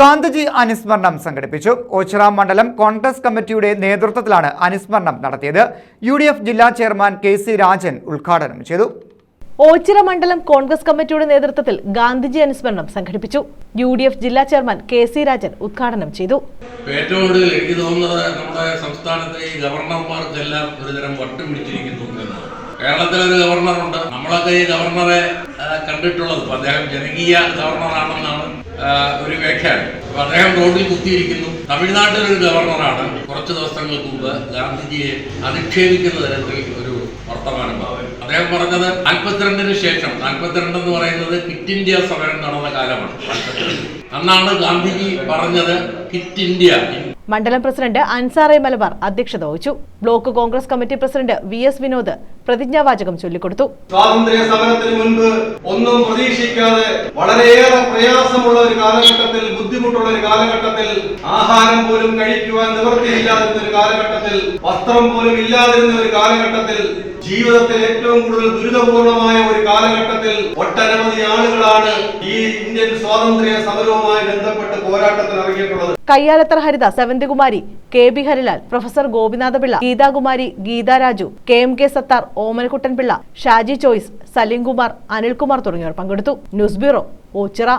ഗാന്ധിജി അനുസ്മരണം സംഘടിപ്പിച്ചു. ഓച്ചിറ മണ്ഡലം കോൺഗ്രസ് കമ്മിറ്റിയുടെ നേതൃത്വത്തിലാണ് അനുസ്മരണം നടത്തിയത്. യു ജില്ലാ ചെയർമാൻ കെ സി രാജൻ ഉദ്ഘാടനം ചെയ്തു. ഓച്ചിറ മണ്ഡലം കോൺഗ്രസ് കമ്മിറ്റിയുടെ നേതൃത്വത്തിൽ ഗാന്ധിജി അനുസ്മരണം സംഘടിപ്പിച്ചു. യു ഡി എഫ് ജില്ലാ ചെയർമാൻ കെ സി രാജൻ ഉദ്ഘാടനം ചെയ്തു. ഏറ്റവും കൂടുതൽ എനിക്ക് തോന്നുന്നത് നമ്മുടെ സംസ്ഥാനത്തെ ഈ ഗവർണർമാർക്കെല്ലാം ഒരുതരം വട്ടം പിടിച്ചിരിക്കുന്നു എന്നാണ്. കേരളത്തിലൊരു ഗവർണറുണ്ട്. നമ്മളൊക്കെ ഈ ഗവർണറെ കണ്ടിട്ടുള്ളത്. ഇപ്പൊ അദ്ദേഹം ജനകീയ ഗവർണറാണെന്നാണ് ഒരു വ്യാഖ്യാനം. അപ്പൊ അദ്ദേഹം റോഡിൽ കുത്തിയിരിക്കുന്നു. തമിഴ്നാട്ടിലൊരു ഗവർണറാണ്. കുറച്ച് ദിവസങ്ങൾക്ക് മുമ്പ് ഗാന്ധിജിയെ അധിക്ഷേപിക്കുന്ന തരത്തിൽ ഒരു വർത്തമാനം അദ്ദേഹം പറഞ്ഞത് നാൽപ്പത്തിരണ്ടിന് ശേഷം. നാൽപ്പത്തിരണ്ട് എന്ന് പറയുന്നത് കിറ്റ് ഇന്ത്യ സമരം നടന്ന കാലമാണ് അന്നാണ് ഗാന്ധിജി പറഞ്ഞത് കിറ്റ് ഇന്ത്യ. മണ്ഡലം പ്രസിഡന്റ് അൻസാർ എ മലബാർ അധ്യക്ഷത വഹിച്ചു. Block Congress committee president V S Vinod പ്രതിജ്ഞാവാചകം ചൊല്ലിക്കൊടുത്തു. സ്വാതന്ത്ര്യ സമരത്തിന് മുൻപ് ഒന്നും പ്രതീക്ഷിക്കാതെ വളരെയേറെ പ്രയാസമുള്ള ഒരു കാലഘട്ടത്തിൽ ബുദ്ധിമുട്ടുള്ള ഒരു കാലഘട്ടത്തിൽ ആഹാരം പോലും കഴിക്കുവാൻ നിവൃത്തിയില്ലാതിരുന്ന ഒരു കാലഘട്ടത്തിൽ വസ്ത്രം പോലും ഇല്ലാതിരുന്ന ഒരു കാലഘട്ടത്തിൽ ജീവിതത്തിൽ ഏറ്റവും കൂടുതൽ ദുരിതപൂർണമായ കാലഘട്ടത്തിൽ ഒട്ടനവധി ആളുകളാണ് ഈ ഇന്ത്യൻ സ്വാതന്ത്ര്യ സമരവുമായി ബന്ധപ്പെട്ട് പോരാട്ടത്തിന് ഇറങ്ങിയിട്ടുള്ളത്. കയ്യാലത്തർ Haritha Sevanthikumari K B Harilal professor Gopinathapillai Geethakumari Geetharaju K M K Sathar Omanakkuttanpillai Shaji Choice Salimkumar Anilkumar തുടങ്ങിയവർ പങ്കെടുത്തു. News bureau Ochira.